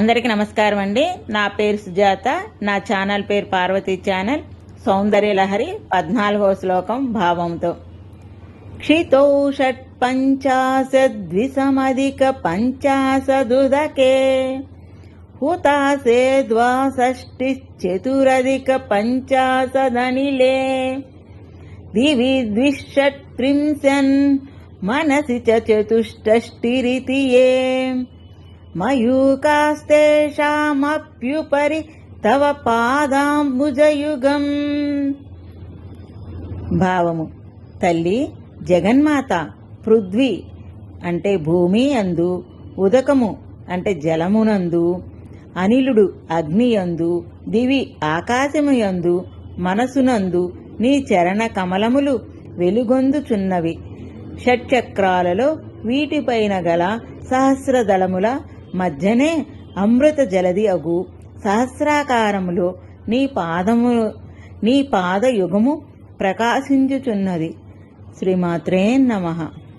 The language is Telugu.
అందరికీ నమస్కారం అండి. నా పేరు సుజాత. నా ఛానల్ పేరు పార్వతి ఛానల్. సౌందర్య లహరి పద్నాలుగో శ్లోకం భావంతో. క్షితో షట్ పంచాశద్విసమధిక పంచాశదుదకే. హుతాసే ద్వాషష్టిశ్చతురధిక పంచాశదనిలే. దివి ద్విషట్త్రింశన్ మనసి చ చతుష్టష్టిరితి ఏ మయూకాస్తేషామప్యుపరి తవ పాదాంబుజయుగం. భావము. తల్లి జగన్మాత పృథ్వీ అంటే భూమి అందు ఉదకము అంటే జలమునందు అనిలుడు అగ్ని యందు దివి ఆకాశము యందు మనసునందు నీ చరణ కమలములు వెలుగొందుచున్నవి. షట్చక్రాలలో వీటిపైన గల సహస్రదళముల మధ్యనే అమృత జలది అగు. సహస్రాకారములో నీ పాదము నీ పాదయుగము ప్రకాశించుచున్నది. శ్రీమాత్రే నమః.